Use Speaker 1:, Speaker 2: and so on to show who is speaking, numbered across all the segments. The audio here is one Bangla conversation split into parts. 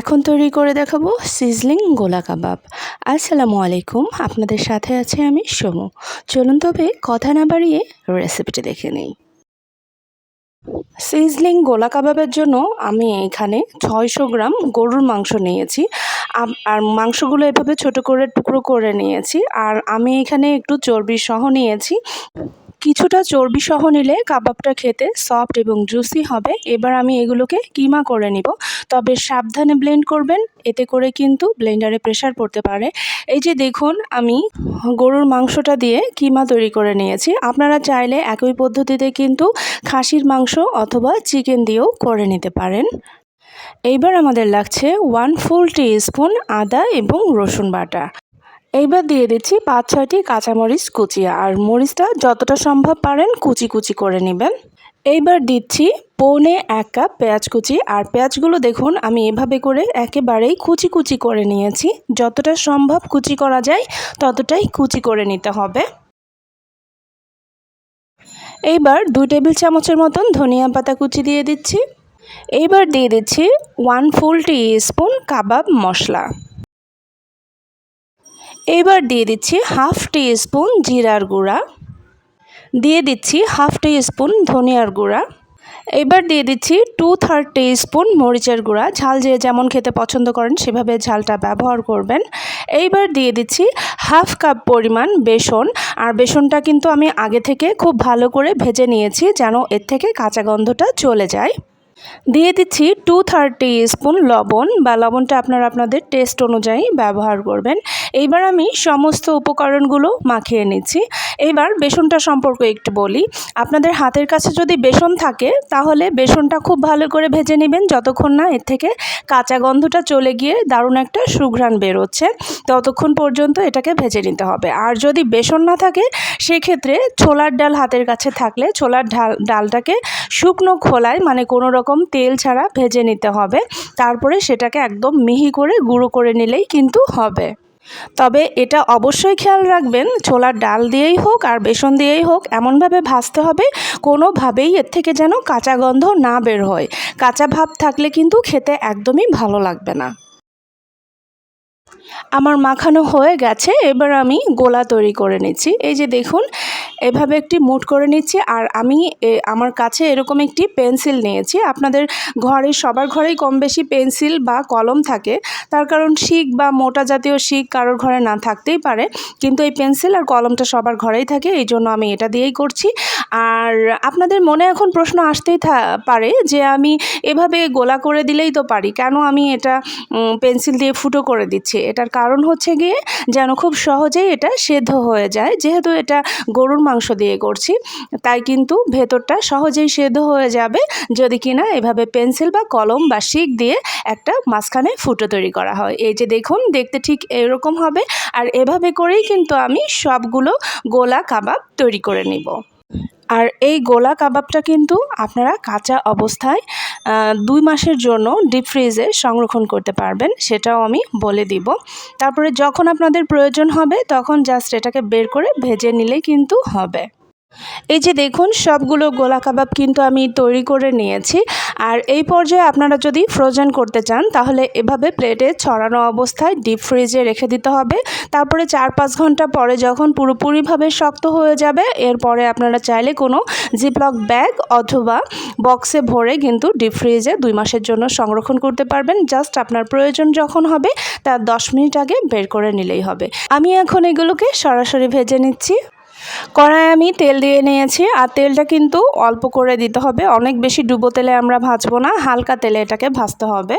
Speaker 1: এখন তৈরি করে দেখাবো সিজলিং গোলা কাবাব। আসসালামু আলাইকুম, আপনাদের সাথে আছে আমি সমু। চলুন তবে কথা না বাড়িয়ে রেসিপিটি দেখে নিই। সিজলিং গোলা কাবাবের জন্য আমি এখানে ছয়শো গ্রাম গরুর মাংস নিয়েছি। আর মাংসগুলো এভাবে ছোট করে টুকরো করে নিয়েছি। আর আমি এখানে একটু চর্বি সহ নিয়েছি। কিছুটা চর্বি সহ নিলে কাবাবটা খেতে সফট এবং জুসি হবে। এবার আমি এগুলোকে কিমা করে নিব। তবে সাবধানে ব্লেন্ড করবেন, এতে করে কিন্তু ব্লেন্ডারে প্রেশার পড়তে পারে। এই যে দেখুন, আমি গরুর মাংসটা দিয়ে কিমা তৈরি করে নিয়েছি। আপনারা চাইলে একই পদ্ধতিতে কিন্তু খাসির মাংস অথবা চিকেন দিয়েও করে নিতে পারেন। এইবার আমাদের লাগছে ওয়ান ফুল টি স্পুন আদা এবং রসুন বাটা। এইবার দিয়ে দিচ্ছি পাঁচ, ছয়টি কাঁচামরিচ কুচিয়া। আর মরিচটা যতটা সম্ভব পারেন কুচি কুচি করে নেবেন। এইবার দিচ্ছি পৌনে এক কাপ পেঁয়াজ কুচি। আর পেঁয়াজগুলো দেখুন, আমি এভাবে করে একেবারেই কুচি কুচি করে নিয়েছি। যতটা সম্ভব কুচি করা যায়, ততটাই কুচি করে নিতে হবে। এইবার দুই টেবিল চামচের মতন ধনিয়া পাতা কুচি দিয়ে দিচ্ছি। এইবার দিয়ে দিচ্ছি ওয়ান ফুল টি স্পুন কাবাব মশলা। এইবার দিয়ে দিচ্ছি হাফ টি স্পুন জিরার গুঁড়া। দিয়ে দিচ্ছি হাফ টি স্পুন ধনিয়ার গুঁড়া। এবার দিয়ে দিচ্ছি টু থার্ড টি স্পুন মরিচের গুঁড়া। ঝাল যে যেমন খেতে পছন্দ করেন সেভাবে ঝালটা ব্যবহার করবেন। এইবার দিয়ে দিচ্ছি হাফ কাপ পরিমাণ বেসন। আর বেসনটা কিন্তু আমি আগে থেকে খুব ভালো করে ভেজে নিয়েছি যেন এর থেকে কাঁচা গন্ধটা চলে যায়। দিয়ে দিচ্ছি টু থার্টি স্পুন লবণ বা লবণটা আপনারা আপনাদের টেস্ট অনুযায়ী ব্যবহার করবেন। এইবার আমি সমস্ত উপকরণগুলো মাখিয়ে নিচ্ছি। এইবার বেসনটা সম্পর্কে একটু বলি। আপনাদের হাতের কাছে যদি বেসন থাকে, তাহলে বেসনটা খুব ভালো করে ভেজে নেবেন। যতক্ষণ না এর থেকে কাঁচা গন্ধটা চলে গিয়ে দারুণ একটা সুঘ্রাণ বেরোচ্ছে, ততক্ষণ পর্যন্ত এটাকে ভেজে নিতে হবে। আর যদি বেসন না থাকে, সেক্ষেত্রে ছোলার ডাল হাতের কাছে থাকলে ছোলার ডাল ডালটাকে শুকনো খোলায় মানে কোনো রকম তেল ছাড়া ভেজে নিতে হবে। তারপরে সেটাকে একদম মিহি করে গুঁড়ো করে নিলেই কিন্তু হবে। তবে এটা অবশ্যই খেয়াল রাখবেন, ছোলার ডাল দিয়েই হোক আর বেসন দিয়েই হোক, এমনভাবে ভাজতে হবে, কোনোভাবেই এর থেকে যেন কাঁচা গন্ধ না বের হয়। কাঁচা ভাব থাকলে কিন্তু খেতে একদমই ভালো লাগবে না। আমার মাখানো হয়ে গেছে, এবার আমি গোলা তৈরি করে নিচ্ছি। এই যে দেখুন এভাবে একটি মুট করে নিচ্ছি। আর আমি আমার কাছে এরকম একটি পেন্সিল নিয়েছি। আপনাদের ঘরে, সবার ঘরেই কম বেশি পেন্সিল বা কলম থাকে। তার কারণ শিক বা মোটা জাতীয় শিক কারোর ঘরে না থাকতেই পারে। কিন্তু এই পেন্সিল আর কলমটা সবার ঘরেই থাকে, এই জন্য আমি এটা দিয়েই করছি। আর আপনাদের মনে এখন প্রশ্ন আসতেই পারে যে আমি এভাবে গোলা করে দিলেই তো পারি। কেন আমি এটা পেন্সিল দিয়ে ফুটো করে দিচ্ছি? এটার কারণ হচ্ছে গিয়ে যেন খুব সহজেই এটা সেদ্ধ হয়ে যায়। যেহেতু এটা গরুর মাংস দিয়ে করছি। তাই কিন্তু ভেতরটা সহজেই সেদ্ধ হয়ে যাবে যদি কিনা এভাবে পেন্সিল বা কলম বা শিক দিয়ে একটা মাঝখানে ফুটো তৈরি করা হয়। এই যে দেখুন, দেখতে ঠিক এরকম হবে। আর এভাবে করেই কিন্তু আমি সবগুলো গোলা কাবাব তৈরি করে নিব। আর এই গোলা কাবাবটা কিন্তু আপনারা কাঁচা অবস্থায় দুই মাসের জন্য ডিপ ফ্রিজে সংরক্ষণ করতে পারবেন, সেটাও আমি বলে দিব। তারপরে যখন আপনাদের প্রয়োজন হবে, তখন জাস্ট এটাকে বের করে ভেজে নিলেই কিন্তু হবে। এই যে দেখুন, সবগুলো গোলা কাবাব কিন্তু আমি তৈরি করে নিয়েছি। আর এই পর্যায়ে আপনারা যদি ফ্রোজেন করতে চান, তাহলে এভাবে প্লেটে ছড়ানো অবস্থায় ডিপ ফ্রিজে রেখে দিতে হবে। তারপরে চার পাঁচ ঘণ্টা পরে যখন পুরোপুরিভাবে শক্ত হয়ে যাবে, এরপরে আপনারা চাইলে কোনো জিপলক ব্যাগ অথবা বক্সে ভরে কিন্তু ডিপ ফ্রিজে দুই মাসের জন্য সংরক্ষণ করতে পারবেন। জাস্ট আপনার প্রয়োজন যখন হবে, তার দশ মিনিট আগে বের করে নিলেই হবে। আমি এখন এগুলোকে সরাসরি ভেজে নিচ্ছি। কড়াই আমি তেল দিয়ে নিয়েছি, আর তেলটা কিন্তু অল্প করে দিতে হবে। অনেক বেশি ডুবো তেলে আমরা ভাজবো না, হালকা তেলে এটাকে ভাজতে হবে।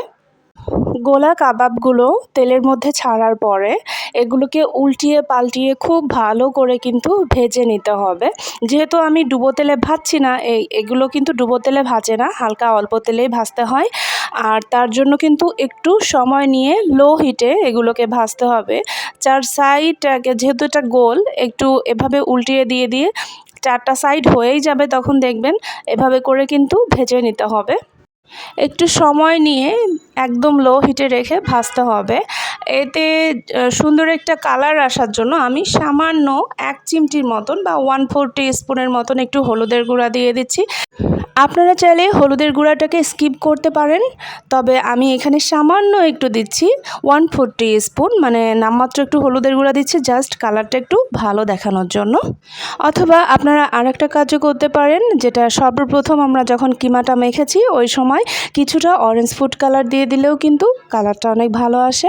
Speaker 1: গোলা কাবাবগুলো তেলের মধ্যে ছাড়ার পরে এগুলোকে উল্টিয়ে পাল্টিয়ে খুব ভালো করে কিন্তু ভেজে নিতে হবে। যেহেতু আমি ডুবো তেলে ভাজছি না, এই এগুলো কিন্তু ডুবো তেলে ভাজে না, হালকা অল্প তেলেই ভাজতে হয়। আর তার জন্য কিন্তু একটু সময় নিয়ে লো হিটে এগুলোকে ভাজতে হবে। চার সাইড যেহেতু এটা গোল, একটু এভাবে উল্টিয়ে দিয়ে দিয়ে চারটা সাইড হয়েই যাবে তখন দেখবেন এভাবে করে কিন্তু ভেজে নিতে হবে। একটু সময় নিয়ে একদম লো হিটে রেখে ভাজতে হবে। এতে সুন্দর একটা কালার আসার জন্য আমি সামান্য এক চিমটির মতন বা ওয়ান ফোর টি স্পুনের মতন একটু হলুদের গুঁড়া দিয়ে দিচ্ছি। আপনারা চাইলে হলুদের গুঁড়াটাকে স্কিপ করতে পারেন, তবে আমি এখানে সামান্য একটু দিচ্ছি ওয়ান ফোর টি স্পুন মানে নামমাত্র একটু হলুদের গুঁড়া দিচ্ছি জাস্ট কালারটা একটু ভালো দেখানোর জন্য। অথবা আপনারা আরেকটা কাজও করতে পারেন, যেটা সর্বপ্রথম আমরা যখন কিমাটা মেখেছি, ওই সময় কিছুটা অরেঞ্জ ফুড কালার দিয়ে দিলেও কিন্তু কালারটা অনেক ভালো আসে।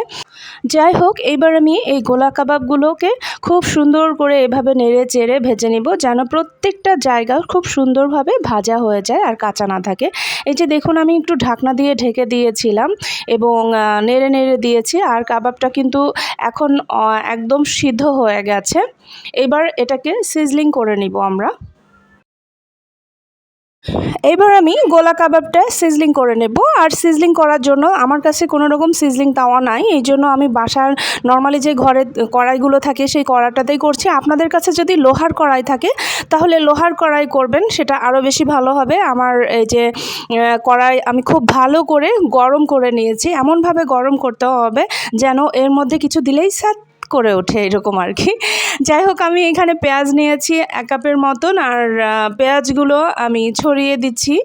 Speaker 1: যাই হোক, এইবার আমি এই গোলা কাবাবগুলোকে খুব সুন্দর করে এভাবে নেড়ে চেড়ে ভেজে নিব যেন প্রত্যেকটা জায়গা খুব সুন্দরভাবে ভাজা হয়ে যায় আর কাঁচা না থাকে। এই যে দেখুন, আমি একটু ঢাকনা দিয়ে ঢেকে দিয়েছিলাম এবং নেড়ে নেড়ে দিয়েছি আর কাবাবটা কিন্তু এখন একদম সিদ্ধ হয়ে গেছে। এবার এটাকে সিজলিং করে নিব আমরা। এবার আমি গোলা কাবাবটা সিজলিং করে নেব। আর সিজলিং করার জন্য আমার কাছে কোনো রকম সিজলিং তাওয়া নাই। এই জন্য আমি বাসার নর্মালি যে ঘরে কড়াইগুলো থাকে সেই কড়াটাতেই করছি। আপনাদের কাছে যদি লোহার কড়াই থাকে, তাহলে লোহার কড়াই করবেন, সেটা আরও বেশি ভালো হবে। আমার এই যে কড়াই আমি খুব ভালো করে গরম করে নিয়েছি। এমনভাবে গরম করতে হবে যেন এর মধ্যে কিছু দিলেই স্যাট করে ওঠে এরকম আর কি। যাই হোক, আমি এখানে পেঁয়াজ নিয়েছি এক কাপের মতন আর পেঁয়াজগুলো আমি ছড়িয়ে দিচ্ছি।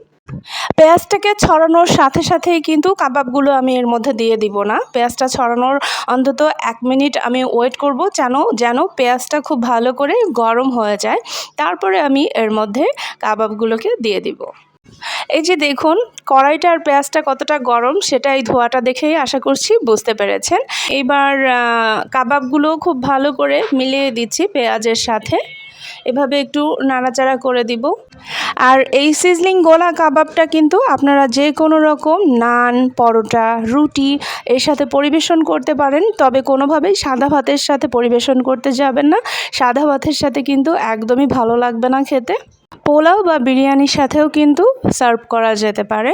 Speaker 1: পেঁয়াজটাকে ছড়ানোর সাথে সাথেই কিন্তু কাবাবগুলো আমি এর মধ্যে দিয়ে দিব না। পেঁয়াজটা ছড়ানোর অন্তত এক মিনিট আমি ওয়েট করব যেন যেন পেঁয়াজটা খুব ভালো করে গরম হয়ে যায়। তারপরে আমি এর মধ্যে কাবাবগুলোকে দিয়ে দিব। এই যে দেখুন, কড়াইটা আর পেঁয়াজটা কতটা গরম সেটা এই ধোয়াটা দেখেই আশা করছি বুঝতে পেরেছেন। এবার কাবাবগুলো খুব ভালো করে মিলিয়ে দিচ্ছি পেঁয়াজের সাথে। এভাবে একটু নাড়াচাড়া করে দিব। আর এই সিজলিং গোলা কাবাবটা কিন্তু আপনারা যে কোনো রকম নান, পরোটা, রুটি এর সাথে পরিবেশন করতে পারেন, তবে কোনোভাবেই সাদা ভাতের সাথে পরিবেশন করতে যাবেন না। সাদা ভাতের সাথে কিন্তু একদমই ভালো লাগবে না খেতে। পোলাও বা বিরিয়ানির সাথেও কিন্তু সার্ভ করা যেতে পারে।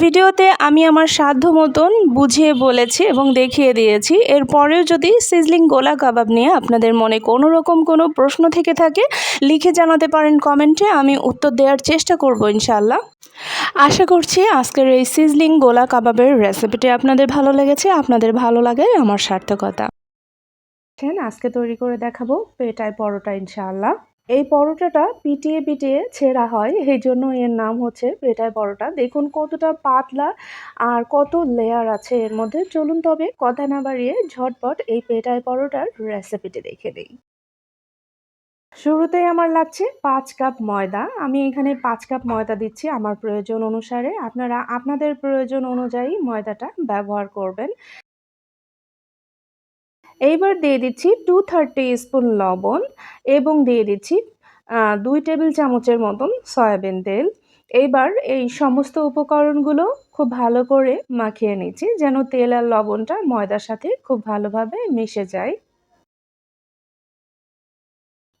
Speaker 1: ভিডিওতে আমি আমার সাধ্য মতন বুঝিয়ে বলেছি এবং দেখিয়ে দিয়েছি। এরপরেও যদি সিজলিং গোলা কাবাব নিয়ে আপনাদের মনে কোনো রকম কোনো প্রশ্ন থেকে থাকে, লিখে জানাতে পারেন কমেন্টে, আমি উত্তর দেওয়ার চেষ্টা করব ইনশাল্লাহ আশা করছি আজকের এই সিজলিং গোলা কাবাবের রেসিপিটি আপনাদের ভালো লেগেছে, আপনাদের ভালো লাগে আমার সার্থকতা। আজকে তৈরি করে দেখাবো পেটায় পরোটা ইনশাআল্লাহ। এই পরোটাটা পিটিয়ে পিটিয়ে ছেঁড়া হয়, এই জন্য এর নাম হচ্ছে পেটায় পরোটা। দেখুন কতটা পাতলা আর কত লেয়ার আছে এর মধ্যে। চলুন তবে কথা না বাড়িয়ে ঝটপট এই পেটায় পরোটার রেসিপিটি দেখে দিই শুরুতেই আমার লাগছে পাঁচ কাপ ময়দা। আমি এখানে পাঁচ কাপ ময়দা দিচ্ছি আমার প্রয়োজন অনুসারে। আপনারা, আপনাদের প্রয়োজন অনুযায়ী ময়দাটা ব্যবহার করবেন। এইবার দিয়ে দিচ্ছি টু থার্টি স্পুন লবণ এবং দিয়ে দিচ্ছি দুই টেবিল চামচের মতন সয়াবিন তেল। এইবার এই সমস্ত উপকরণগুলো খুব ভালো করে মাখিয়ে নিচ্ছি যেন তেল আর লবণটা ময়দার সাথে খুব ভালোভাবে মিশে যায়।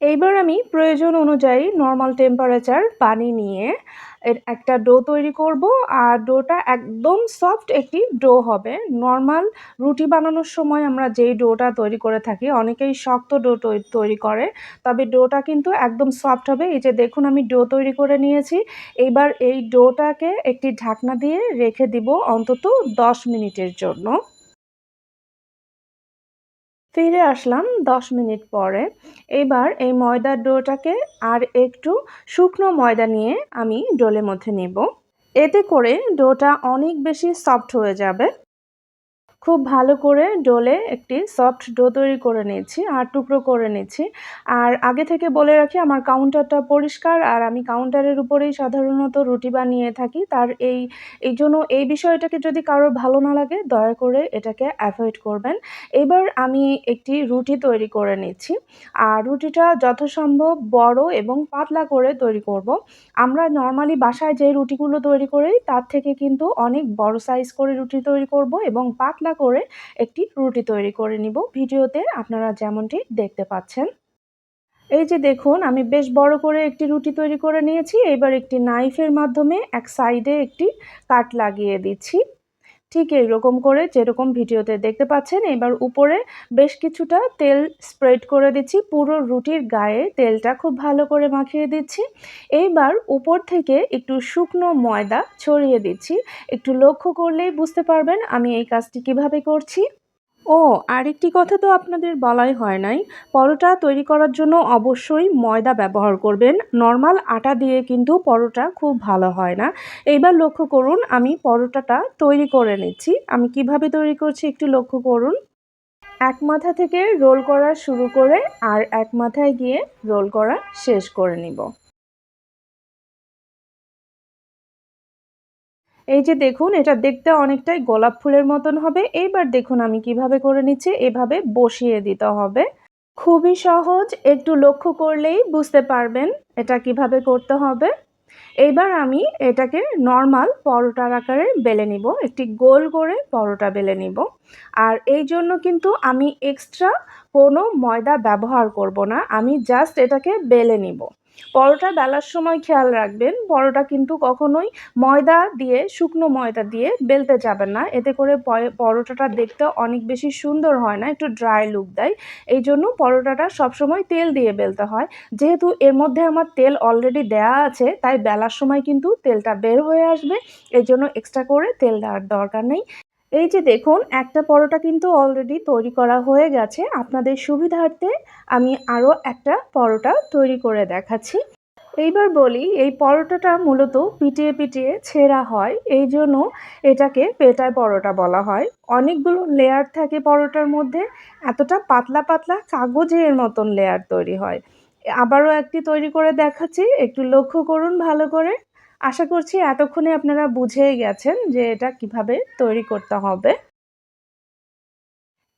Speaker 1: এইবার আমি প্রয়োজন অনুযায়ী নর্মাল টেম্পারেচার পানি নিয়ে একটা ডো তৈরি করব, আর ডোটা একদম সফট একটি ডো হবে। নর্মাল রুটি বানানোর সময় আমরা যেই ডোটা তৈরি করে থাকি, অনেকেই শক্ত ডো তৈরি করে, তবে ডোটা কিন্তু একদম সফট হবে। এই যে দেখুন আমি ডো তৈরি করে নিয়েছি। এবার এই ডোটাকে একটি ঢাকনা দিয়ে রেখে দিব অন্তত দশ মিনিটের জন্য। ফিরে আসলাম দশ মিনিট পরে। এবার এই ময়দার ডোটাকে আর একটু শুকনো ময়দা নিয়ে আমি ডোলের মধ্যে নেব। এতে করে ডোটা অনেক বেশি সফট হয়ে যাবে। খুব ভালো করে ডোলে একটি সফট ডো তৈরি করে নিয়েছি, আর টুকরো করে নিচ্ছি আর আগে থেকে বলে রাখি, আমার কাউন্টারটা পরিষ্কার, আর আমি কাউন্টারের উপরেই সাধারণত রুটি বানিয়ে থাকি। তার এই এই জন্য এই বিষয়টাকে যদি কারোর ভালো না লাগে, দয়া করে এটাকে অ্যাভয়েড করবেন। এবার আমি একটি রুটি তৈরি করে নিচ্ছি। আর রুটিটা যথাসম্ভব বড় এবং পাতলা করে তৈরি করব। আমরা নর্মালি বাসায় যে রুটিগুলো তৈরি করি, তার থেকে কিন্তু অনেক বড় সাইজ করে রুটি তৈরি করব এবং পাতলা করে একটি রুটি তৈরি করে নিব। ভিডিওতে আপনারা যেমনটি দেখতে পাচ্ছেন। এই যে দেখুন, আমি বেশ বড় করে একটি রুটি তৈরি করে নিয়েছি। এবার একটি নাইফের মাধ্যমে এক সাইডে একটি কাট লাগিয়ে দিচ্ছি। ঠিক এইরকম করে যেরকম ভিডিওতে দেখতে পাচ্ছেন, এবার উপরে বেশ কিছুটা তেল স্প্রেড করে দিচ্ছি। পুরো রুটির গায়ে তেলটা খুব ভালো করে মাখিয়ে দিচ্ছি। এইবার উপর থেকে একটু শুকনো ময়দা ছড়িয়ে দিচ্ছি। একটু লক্ষ্য করলেই বুঝতে পারবেন আমি এই কাজটি কীভাবে করছি। ও, আরেকটি কথা তো আপনাদের বলাই হয় নাই। পরোটা তৈরি করার জন্য অবশ্যই ময়দা ব্যবহার করবেন। নর্মাল আটা দিয়ে কিন্তু পরোটা খুব ভালো হয় না। এইবার লক্ষ্য করুন, আমি পরোটাটা তৈরি করে নিচ্ছি। আমি কীভাবে তৈরি করছি একটু লক্ষ্য করুন। এক মাথা থেকে রোল করা শুরু করে আর এক মাথায় গিয়ে রোল করা শেষ করে নিব। এই যে দেখুন, এটা দেখতে অনেকটাই গোলাপ ফুলের মতন হবে। এইবার দেখুন আমি কীভাবে করে নিচ্ছি, এভাবে বসিয়ে দিতে হবে। খুবই সহজ, একটু লক্ষ্য করলেই বুঝতে পারবেন এটা কীভাবে করতে হবে। এইবার আমি এটাকে নর্মাল পরোটার আকারে বেলে নিব, একটি গোল করে পরোটা বেলে নিব। আর এই জন্য কিন্তু আমি এক্সট্রা কোনো ময়দা ব্যবহার করব না, আমি জাস্ট এটাকে বেলে নিব। পরোটা বেলার সময় খেয়াল রাখবেন, পরোটা কিন্তু কখনোই ময়দা দিয়ে, শুকনো ময়দা দিয়ে বেলতে যাবেন না। এতে করে পরোটাটা দেখতে অনেক বেশি সুন্দর হয় না, একটু ড্রাই লুক দেয়। এই জন্য পরোটাটা সবসময় তেল দিয়ে বেলতে হয়। যেহেতু এর মধ্যে আমার তেল অলরেডি দেয়া আছে, তাই বেলার সময় কিন্তু তেলটা বের হয়ে আসবে। এই জন্য এক্সট্রা করে তেল দেওয়ার দরকার নেই। এই যে দেখুন, একটা পরোটা কিন্তু অলরেডি তৈরি করা হয়ে গেছে। আপনাদের সুবিধার্থে আমি আরও একটা পরোটা তৈরি করে দেখাচ্ছি। এইবার বলি, এই পরোটাটা মূলত পিটিয়ে পিটিয়ে ছেঁড়া হয়। এই জন্য এটাকে পেটায় পরোটা বলা হয়। অনেকগুলো লেয়ার থাকে পরোটার মধ্যে। এতটা পাতলা পাতলা কাগজের মতন লেয়ার তৈরি হয়। আবারও একটি তৈরি করে দেখাচ্ছি। একটু লক্ষ্য করুন ভালো করে। আশা করছি এতক্ষণে আপনারা বুঝেই গেছেন যে এটা কীভাবে তৈরি করতে হবে।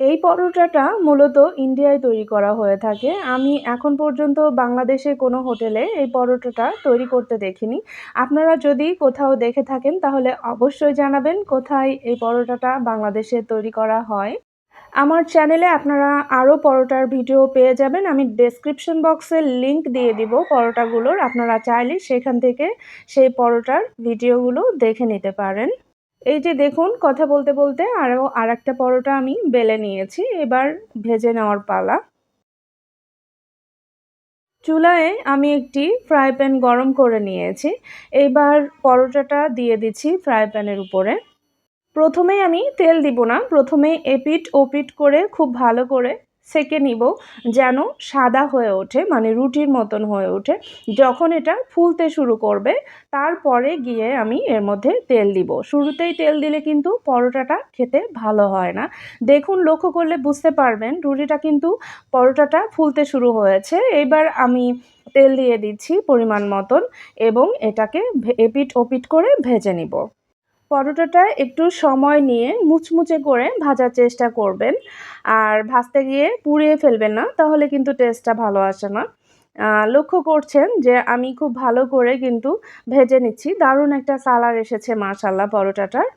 Speaker 1: এই পরোটাটা মূলত ইন্ডিয়ায় তৈরি করা হয়ে থাকে। আমি এখন পর্যন্ত বাংলাদেশে কোনো হোটেলে এই পরোটাটা তৈরি করতে দেখিনি। আপনারা যদি কোথাও দেখে থাকেন তাহলে অবশ্যই জানাবেন কোথায় এই পরোটাটা বাংলাদেশে তৈরি করা হয়। আমার চ্যানেলে আপনারা আরও পরোটার ভিডিও পেয়ে যাবেন। আমি ডেসক্রিপশন বক্সে লিংক দিয়ে দিব পরোটাগুলোর। আপনারা চাইলে সেখান থেকে সেই পরোটার ভিডিওগুলো দেখে নিতে পারেন। এই যে দেখুন, কথা বলতে বলতে আরও আর একটা পরোটা আমি বেলে নিয়েছি। এবার ভেজে নেওয়ার পালা। চুলায় আমি একটি ফ্রাই প্যান গরম করে নিয়েছি। এইবার পরোটাটা দিয়ে দিচ্ছি ফ্রাই প্যানের উপরে। প্রথমেই আমি তেল দিব না প্রথমে এপিট ওপিট করে খুব ভালো করে সেকে নিব যেন সাদা হয়ে ওঠে মানে রুটির মতন হয়ে ওঠে। যখন এটা ফুলতে শুরু করবে, তারপরে গিয়ে আমি এর মধ্যে তেল দিব। শুরুতেই তেল দিলে কিন্তু পরোটাটা খেতে ভালো হয় না। দেখুন, লক্ষ্য করলে বুঝতে পারবেন, রুটিটা কিন্তু পরোটাটা ফুলতে শুরু হয়েছে। এবার আমি তেল দিয়ে দিচ্ছি পরিমাণ মতন এবং এটাকে এপিট ওপিট করে ভেজে নিব। পরোটাটা একটু সময় নিয়ে মুচমুচে করে ভাজার চেষ্টা করবেন। আর ভাজতে গিয়ে পুড়িয়ে ফেলবেন না, তাহলে কিন্তু টেস্টটা ভালো আসে না। লক্ষ্য করছেন যে আমি খুব ভালো করে কিন্তু ভেজে নিচ্ছি। দারুণ একটা কালার এসেছে মাশাল্লাহ পরোটাটার।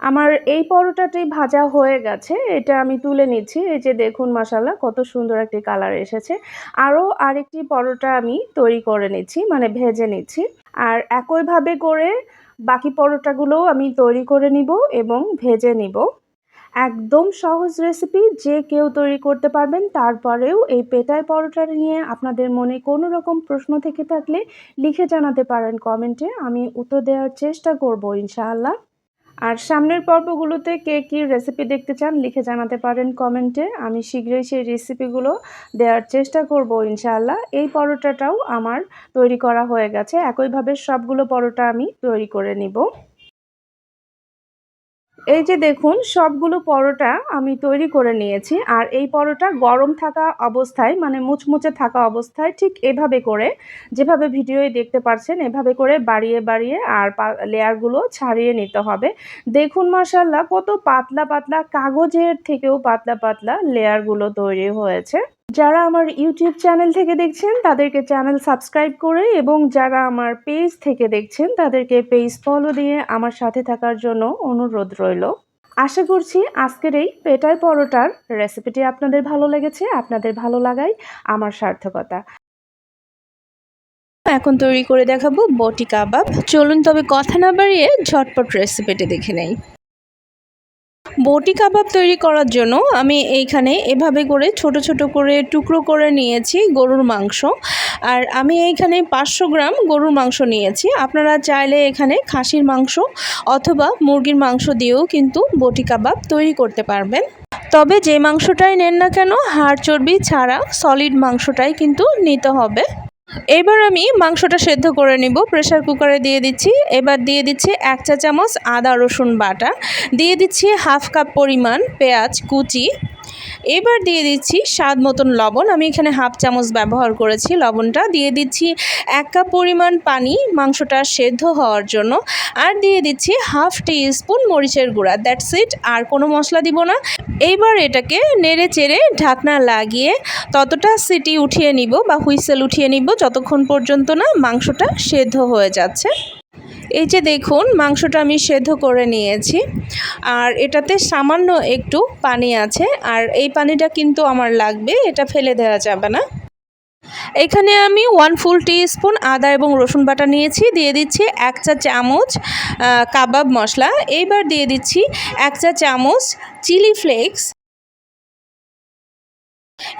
Speaker 1: আমার এই পরোটাটি ভাজা হয়ে গেছে, এটা আমি তুলে নিচ্ছি। এই যে দেখুন মাসাল্লাহ কত সুন্দর একটি কালার এসেছে। আরও আরেকটি পরোটা আমি তৈরি করে নিচ্ছি মানে ভেজে নিচ্ছি। আর একইভাবে করে বাকি পরোটাগুলোও আমি তৈরি করে নিব এবং ভেজে নিব। একদম সহজ রেসিপি যে কেউ তৈরি করতে পারবেন, তারপরেও এই পেটায় পরোটা নিয়ে আপনাদের মনে কোনো রকম প্রশ্ন থেকে থাকলে লিখে জানাতে পারেন কমেন্টে। আমি উত্তর দেওয়ার চেষ্টা করব ইনশাআল্লাহ। আর সামনের পর্বগুলোতে কে কী রেসিপি দেখতে চান লিখে জানাতে পারেন কমেন্টে আমি শীঘ্রই সেই রেসিপিগুলো দেওয়ার চেষ্টা করব ইনশাআল্লাহ। এই পরোটাটাও আমার তৈরি করা হয়ে গেছে। একইভাবে সবগুলো পরোটা আমি তৈরি করে নিব। এই যে দেখুন, সবগুলো পরোটা আমি তৈরি করে নিয়েছি। আর এই পরোটা গরম থাকা অবস্থায় মানে মুচমুচে থাকা অবস্থায় ঠিক এভাবে করে, যেভাবে ভিডিওয়ে দেখতে পাচ্ছেন এভাবে করে বাড়িয়ে বাড়িয়ে আর লেয়ারগুলো ছাড়িয়ে নিতে হবে। দেখুন মাসাল্লাহ কত পাতলা পাতলা, কাগজের থেকেও পাতলা পাতলা লেয়ারগুলো তৈরি হয়েছে। যারা আমার ইউটিউব চ্যানেল থেকে দেখছেন, তাদেরকে চ্যানেল সাবস্ক্রাইব করে এবং যারা আমার পেজ থেকে দেখছেন, তাদেরকে পেজ ফলো দিয়ে আমার সাথে থাকার জন্য অনুরোধ রইল। আশা করছি আজকের এই পেটাই পরোটার রেসিপিটি আপনাদের ভালো লেগেছে, আপনাদের ভালো লাগাই, আমার সার্থকতা। এখন তৈরি করে দেখাবো বটি কাবাব। চলুন তবে কথা না বাড়িয়ে ঝটপট রেসিপিটি দেখে নেই। বটি কাবাব তৈরি করার জন্য আমি এইখানে এভাবে করে ছোট ছোট করে টুকরো করে নিয়েছি গরুর মাংস। আর আমি এইখানে পাঁচশো গ্রাম গরুর মাংস নিয়েছি। আপনারা চাইলে এখানে খাসির মাংস অথবা মুরগির মাংস দিয়েও কিন্তু বটি কাবাব তৈরি করতে পারবেন। তবে যে মাংসটাই নেন না কেন, হাড় চর্বি ছাড়া সলিড মাংসটাই কিন্তু নিতে হবে। এবার আমি মাংসটা সেদ্ধ করে নিব। প্রেশার কুকারে দিয়ে দিচ্ছি। এবার দিয়ে দিচ্ছি এক চা চামচ আদা রসুন বাটা। দিয়ে দিচ্ছি হাফ কাপ পরিমাণ পেঁয়াজ কুচি। এবার দিয়ে দিচ্ছি স্বাদ মতন লবণ। আমি এখানে হাফ চামচ ব্যবহার করেছি লবণটা। দিয়ে দিচ্ছি এক কাপ পরিমাণ পানি মাংসটা সেদ্ধ হওয়ার জন্য। আর দিয়ে দিচ্ছি হাফ টি স্পুন মরিচের গুঁড়া। দ্যাটস ইট, আর কোনো মশলা দিব না। এইবার এটাকে নেড়ে চেড়ে ঢাকনা লাগিয়ে ততটা সিটি উঠিয়ে নিব বা হুইসেল উঠিয়ে নিব। যতক্ষণ পর্যন্ত না মাংসটা সেদ্ধ হয়ে যাচ্ছে। এই যে দেখুন, মাংসটা আমি সেদ্ধ করে নিয়েছি। আর এটাতে সামান্য একটু পানি আছে। আর এই পানিটা কিন্তু আমার লাগবে, এটা ফেলে দেওয়া যাবে না। এখানে আমি ওয়ান ফুল স্পুন আদা এবং রসুন বাটা নিয়েছি। দিয়ে দিচ্ছি এক চা চামচ কাবাব মশলা। এইবার দিয়ে দিচ্ছি এক চা চামচ চিলি ফ্লেক্স।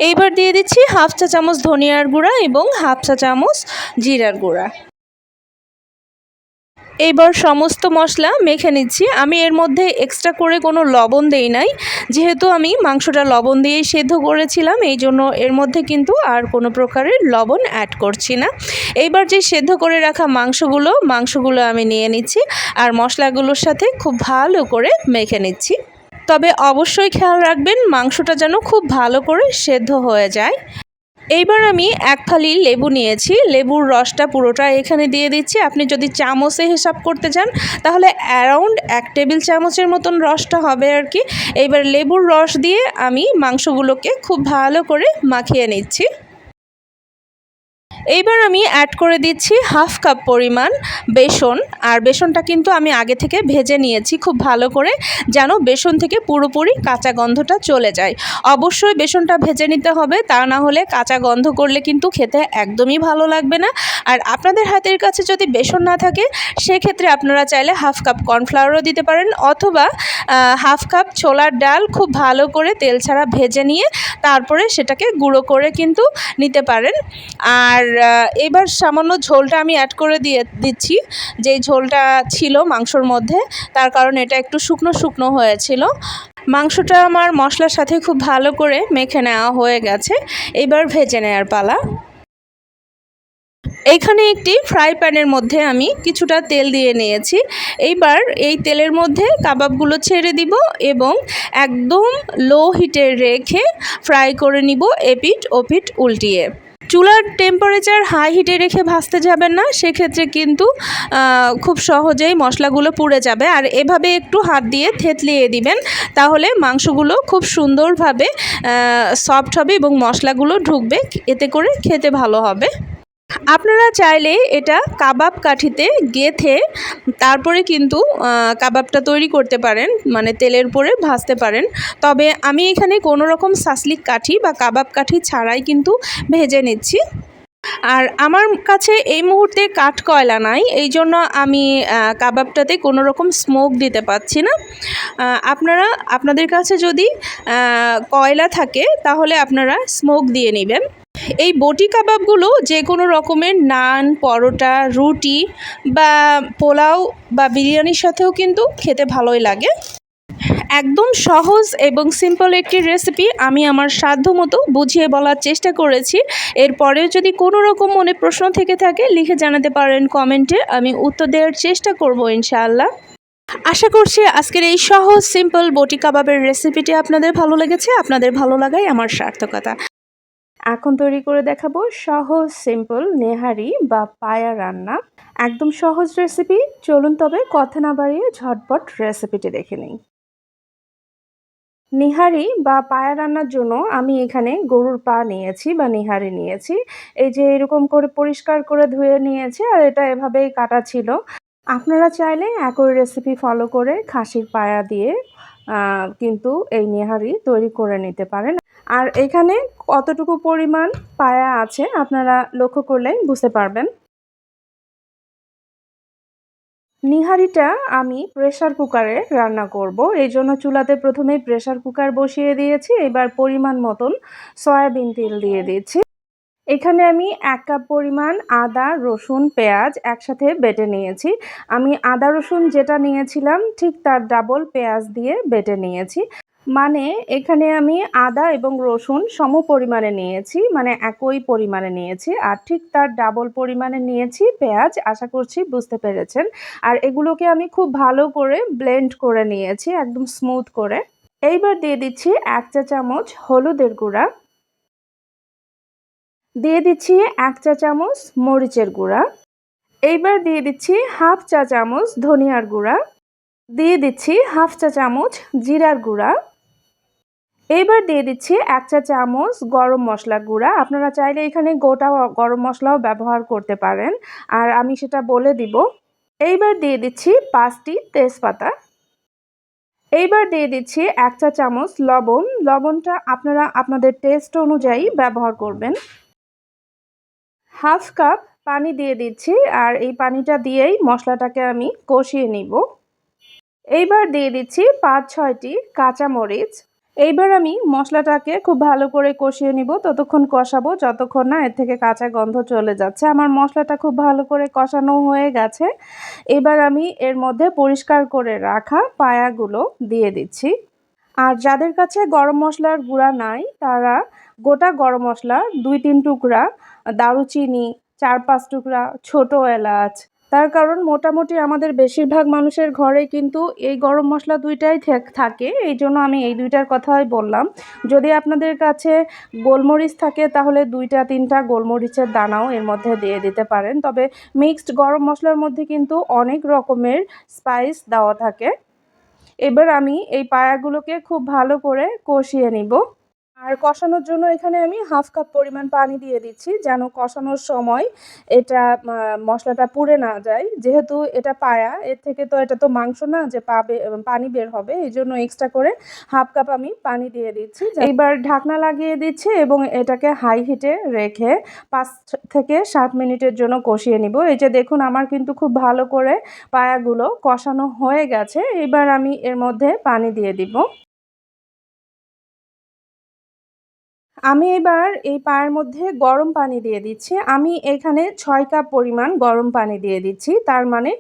Speaker 1: এইবার দিয়ে দিচ্ছি হাফ চা চামচ ধনিয়ার গুঁড়া এবং হাফ চা চামচ জিরার গুঁড়া। এইবার সমস্ত মশলা মেখে নিচ্ছি। আমি এর মধ্যে এক্সট্রা করে কোনো লবণ দেই নাই। যেহেতু আমি মাংসটা লবণ দিয়েই সেদ্ধ করেছিলাম, এই জন্য এর মধ্যে কিন্তু আর কোনো প্রকারের লবণ অ্যাড করছি না। এইবার যে সেদ্ধ করে রাখা মাংসগুলো মাংসগুলো আমি নিয়ে নিচ্ছি আর মশলাগুলোর সাথে খুব ভালো করে মেখে নিচ্ছি। তবে অবশ্যই খেয়াল রাখবেন, মাংসটা যেন খুব ভালো করে সেদ্ধ হয়ে যায়। এইবার আমি এক থালি লেবু নিয়েছি, লেবুর রসটা পুরোটা এখানে দিয়ে দিচ্ছি। আপনি যদি চামচে হিসাব করতে চান, তাহলে অ্যারাউন্ড এক টেবিল চামচের মতন রসটা হবে আর কি। এইবার লেবুর রস দিয়ে আমি মাংসগুলোকে খুব ভালো করে মাখিয়ে নিচ্ছি। এইবার আমি অ্যাড করে দিচ্ছি হাফ কাপ পরিমাণ বেসন। আর বেসনটা কিন্তু আমি আগে থেকে ভেজে নিয়েছি খুব ভালো করে, যেন বেসন থেকে পুরোপুরি কাঁচা গন্ধটা চলে যায়। অবশ্যই বেসনটা ভেজে নিতে হবে, তা না হলে কাঁচা গন্ধ করলে কিন্তু খেতে একদমই ভালো লাগবে না। আর আপনাদের হাতের কাছে যদি বেসন না থাকে, সেক্ষেত্রে আপনারা চাইলে হাফ কাপ কর্নফ্লাওয়ারও দিতে পারেন, অথবা হাফ কাপ ছোলার ডাল খুব ভালো করে তেল ছাড়া ভেজে নিয়ে, তারপরে সেটাকে গুঁড়ো করে কিন্তু নিতে পারেন। আর এবার সামান্য ঝোলটা আমি অ্যাড করে দিয়ে দিচ্ছি। যেই ঝোলটা ছিল মাংসর মধ্যে, তার কারণ এটা একটু শুকনো শুকনো হয়েছিল। মাংসটা আমার মশলার সাথে খুব ভালো করে মেখে নেওয়া হয়ে গেছে। এবার ভেজে নেওয়ার পালা। এইখানে একটি ফ্রাই প্যানের মধ্যে আমি কিছুটা তেল দিয়ে নিয়েছি। এইবার এই তেলের মধ্যে কাবাবগুলো ছেড়ে দিব এবং একদম লো হিটে রেখে ফ্রাই করে নিব এপিট ওপিট উল্টিয়ে। চুলার টেম্পারেচার হাই হিটে রেখে ভাজতে যাবেন না, সেক্ষেত্রে কিন্তু খুব সহজেই মশলাগুলো পুড়ে যাবে। আর এভাবে একটু হাত দিয়ে থেতলিয়ে দিবেন, তাহলে মাংসগুলো খুব সুন্দরভাবে সফট হবে এবং মশলাগুলো ঢুকবে, এতে করে খেতে ভালো হবে। আপনারা চাইলে এটা কাবাব কাঠিতে গেথে তারপরে কিন্তু কাবাবটা তৈরি করতে পারেন মানে তেলের উপরে ভাজতে পারেন। তবে আমি এখানে কোনো রকম সাসলিক কাঠি বা কাবাব কাঠি ছাড়াই কিন্তু ভেজে নিচ্ছি। আর আমার কাছে এই মুহূর্তে কাঠ কয়লা নাই, এই জন্য আমি কাবাবটাতে কোনো রকম স্মোক দিতে পারছি না। আপনারা, আপনাদের কাছে যদি কয়লা থাকে, তাহলে আপনারা স্মোক দিয়ে নেবেন। এই বটি কাবাবগুলো যে কোনো রকমের নান, পরোটা, রুটি বা পোলাও বা বিরিয়ানির সাথেও কিন্তু খেতে ভালোই লাগে। একদম সহজ এবং সিম্পল একটি রেসিপি আমি আমার সাধ্য মতো বুঝিয়ে বলার চেষ্টা করেছি। এরপরেও যদি কোনো রকম মনে প্রশ্ন থেকে থাকে, লিখে জানাতে পারেন কমেন্টে। আমি উত্তর দেওয়ার চেষ্টা করব ইনশাআল্লাহ। আশা করছি আজকের এই সহজ সিম্পল বটি কাবাবের রেসিপিটি আপনাদের ভালো লেগেছে। আপনাদের ভালো লাগাই আমার সার্থকতা। এখন তৈরি করে দেখাবো সহজ সিম্পল নেহারি বা পায়া রান্না। একদম সহজ রেসিপি চলুন তবে কথা না বাড়িয়ে ঝটপট রেসিপিটি দেখে নিই। নিহারি বা পায়া রান্নার জন্য আমি এখানে গরুর পা নিয়েছি বা নিহারি নিয়েছি। এই যে এরকম করে পরিষ্কার করে ধুয়ে নিয়েছি আর এটা এভাবেই কাটা ছিল। আপনারা চাইলে একই রেসিপি ফলো করে খাসির পায়া দিয়ে কিন্তু এই নিহারি তৈরি করে নিতে পারেন। আর এখানে কতটুকু পরিমাণ পায়া আছে আপনারা লক্ষ্য করলেই বুঝতে পারবেন। নিহারিটা আমি প্রেশার কুকারে রান্না করব। এই জন্য চুলাতে প্রথমেই প্রেসার কুকার বসিয়ে দিয়েছি, এবার পরিমাণ মতন সয়াবিন তেল দিয়ে দিচ্ছি। এখানে আমি এক কাপ পরিমাণ আদা, রসুন, পেঁয়াজ একসাথে বেটে নিয়েছি। আমি আদা, রসুন যেটা নিয়েছিলাম ঠিক তার ডাবল পেঁয়াজ দিয়ে বেটে নিয়েছি। মানে এখানে আমি আদা এবং রসুন সম পরিমাণে নিয়েছি মানে একই পরিমাণে নিয়েছি আর ঠিক তার ডাবল পরিমাণে নিয়েছি পেঁয়াজ, আশা করছি বুঝতে পেরেছেন। আর এগুলোকে আমি খুব ভালো করে ব্লেন্ড করে নিয়েছি, একদম স্মুথ করে। এইবার দিয়ে দিচ্ছি এক চা চামচ হলুদের গুঁড়া। দিয়ে দিচ্ছি এক চা চামচ মরিচের গুঁড়া। এইবার দিয়ে দিচ্ছি হাফ চা চামচ ধনিয়ার গুঁড়া। দিয়ে দিচ্ছি হাফ চা চামচ জিরার গুঁড়া। এইবার দিয়ে দিচ্ছি এক চা চামচ গরম মশলা গুঁড়া। আপনারা চাইলে এখানে গোটা গরম মশলাও ব্যবহার করতে পারেন। আর আমি সেটা বলে দিব। এইবার দিয়ে দিচ্ছি পাঁচটি তেজপাতা। এইবার দিয়ে দিচ্ছি এক চা চামচ লবণ। লবণটা আপনারা আপনাদের টেস্ট অনুযায়ী ব্যবহার করবেন। হাফ কাপ পানি দিয়ে দিচ্ছি। আর এই পানিটা দিয়েই মশলাটাকে আমি কষিয়ে নিব। এইবার দিয়ে দিচ্ছি পাঁচ ছয়টি কাঁচামরিচ। এইবার আমি মশলাটাকে খুব ভালো করে কষিয়ে নিব, ততক্ষণ কষাবো, যতক্ষণ না এর থেকে কাঁচা গন্ধ চলে যাচ্ছে। আমার মশলাটা খুব ভালো করে কষানো হয়ে গেছে। এবার আমি এর মধ্যে পরিষ্কার করে রাখা পায়াগুলো দিয়ে দিচ্ছি। আর যাদের কাছে গরম মশলার গুঁড়া নাই, তারা গোটা গরম মশলা দুই তিন টুকরা দারুচিনি চার পাঁচ টুকরা ছোট এলাচ তার কারণ মোটামুটি আমাদের বেশিরভাগ মানুষের ঘরে কিন্তু এই গরম মশলা দুইটাই থাকে এই জন্য আমি এই দুইটার কথাই বললাম। যদি আপনাদের কাছে গোলমরিচ থাকে, তাহলে দুইটা, তিনটা গোলমরিচের দানাও এর মধ্যে দিয়ে দিতে পারেন। তবে মিক্সড গরম মশলার মধ্যে কিন্তু অনেক রকমের স্পাইস দেওয়া থাকে। এবার আমি এই পায়াগুলোকে খুব ভালো করে কষিয়ে নিব। আর কষানোর জন্য এখানে আমি হাফ কাপ পরিমাণ পানি দিয়ে দিচ্ছি যেন কষানোর সময় এটা মশলাটা পুড়ে না যায়। যেহেতু এটা পায়া এর থেকে তো এটা তো মাংস না যে পাবে পানি বের হবে এই জন্য এক্সট্রা করে হাফ কাপ আমি পানি দিয়ে দিচ্ছি। এইবার ঢাকনা লাগিয়ে দিচ্ছি এবং এটাকে হাই হিটে রেখে পাঁচ থেকে সাত মিনিটের জন্য কষিয়ে নিব। এই যে দেখুন আমার কিন্তু খুব ভালো করে পায়াগুলো কষানো হয়ে গেছে। এবার আমি এর মধ্যে পানি দিয়ে দিব। আমি এবার এই পায়ের মধ্যে গরম পানি দিয়ে দিচ্ছি। আমি এখানে ছয় কাপ পরিমাণ গরম পানি দিয়ে দিচ্ছি। তার মানে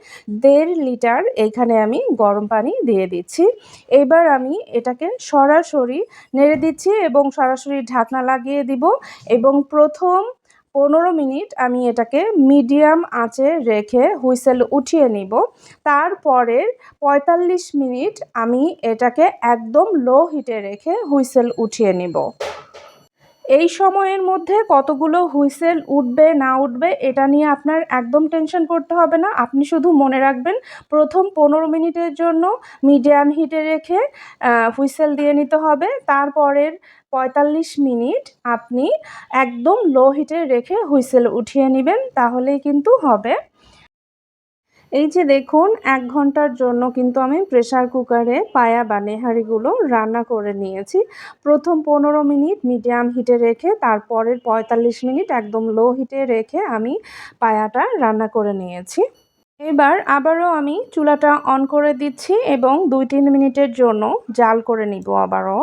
Speaker 1: দেড় লিটার এখানে আমি গরম পানি দিয়ে দিচ্ছি। এবার আমি এটাকে সরাসরি নেড়ে দিচ্ছি এবং সরাসরি ঢাকনা লাগিয়ে দিব এবং প্রথম পনেরো মিনিট আমি এটাকে মিডিয়াম আঁচে রেখে হুইসেল উঠিয়ে নিব। তারপরের পঁয়তাল্লিশ মিনিট আমি এটাকে একদম লো হিটে রেখে হুইসেল উঠিয়ে নিব। এই সময়ের মধ্যে কতগুলো হুইসেল উঠবে, না উঠবে, এটা নিয়ে আপনার একদম টেনশন করতে হবে না। আপনি শুধু মনে রাখবেন, প্রথম পনেরো মিনিটের জন্য মিডিয়াম হিটে রেখে হুইসেল দিয়ে নিতে হবে। তারপরের পঁয়তাল্লিশ মিনিট আপনি একদম লো হিটে রেখে হুইসেল উঠিয়ে নেবেন, তাহলেই কিন্তু হবে। এই যে দেখুন, এক ঘণ্টার জন্য কিন্তু আমি প্রেশার কুকারে পায়া বা নেহারিগুলো রান্না করে নিয়েছি। প্রথম পনেরো মিনিট মিডিয়াম হিটে রেখে, তারপরের পঁয়তাল্লিশ মিনিট একদম লো হিটে রেখে আমি পায়াটা রান্না করে নিয়েছি। এবার আবারও আমি চুলাটা অন করে দিচ্ছি এবং দুই তিন মিনিটের জন্য জাল করে নিব আবারও।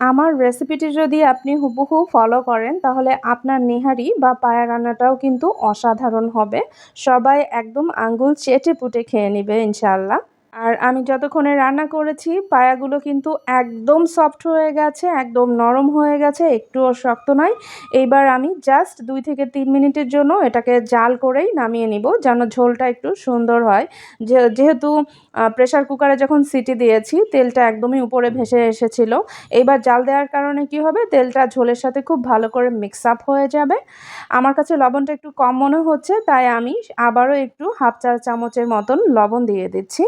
Speaker 1: আমার রেসিপিটি যদি আপনি হুবহু ফলো করেন, তাহলে আপনার নিহারি বা পায়া রান্নাটাও কিন্তু অসাধারণ হবে। সবাই একদম আঙ্গুল চেটে পুটে খেয়ে নেবে ইনশাল্লাহ আর আমি যতক্ষণে রান্না করেছি, পায়াগুলো কিন্তু একদম সফট হয়ে গেছে, একদম নরম হয়ে গেছে, একটুও শক্ত নয়। এইবার আমি জাস্ট দুই থেকে তিন মিনিটের জন্য এটাকে জাল করেই নামিয়ে নিব, যেন ঝোলটা একটু সুন্দর হয়। যেহেতু প্রেশার কুকারে যখন সিটি দিয়েছি, তেলটা একদমই উপরে ভেসে এসেছিল। এইবার জাল দেওয়ার কারণে কি হবে, তেলটা ঝোলের সাথে খুব ভালো করে মিক্স আপ হয়ে যাবে। আমার কাছে লবণটা একটু কম মনে হচ্ছে, তাই আমি আবারও একটু হাফ চা চামচের মতন লবণ দিয়ে দিচ্ছি।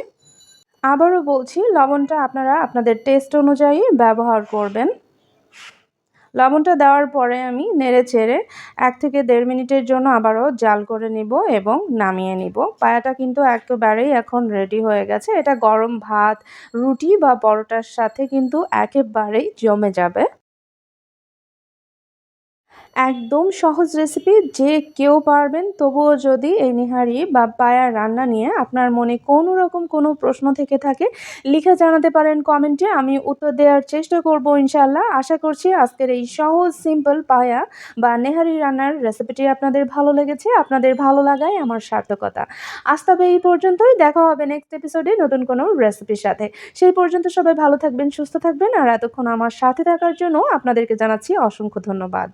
Speaker 1: আবারও বলছি, লবণটা আপনারা আপনাদের টেস্ট অনুযায়ী ব্যবহার করবেন। লবণটা দেওয়ার পরে আমি নেড়ে ছেড়ে এক থেকে দেড় মিনিটের জন্য আবারও জাল করে নিব এবং নামিয়ে নিব। পায়াটা কিন্তু একেবারেই এখন রেডি হয়ে গেছে। এটা গরম ভাত, রুটি বা পরোটার সাথে কিন্তু একেবারেই জমে যাবে। একদম সহজ রেসিপি যে কেউ পারবেন। তবুও যদি এই নিহারি বা পায়ার রান্না নিয়ে আপনার মনে কোনো রকম কোনো প্রশ্ন থেকে থাকে, লিখে জানাতে পারেন কমেন্টে। আমি উত্তর দেওয়ার চেষ্টা করব ইনশাল্লাহ আশা করছি আজকের এই সহজ সিম্পল পায়া বা নেহারি রান্নার রেসিপিটি আপনাদের ভালো লেগেছে। আপনাদের ভালো লাগাই আমার সার্থকতা। আজ তবে এই পর্যন্তই। দেখা হবে নেক্সট এপিসোডে নতুন কোনো রেসিপির সাথে। সেই পর্যন্ত সবাই ভালো থাকবেন, সুস্থ থাকবেন। আর এতক্ষণ আমার সাথে থাকার জন্য আপনাদেরকে জানাচ্ছি অসংখ্য ধন্যবাদ।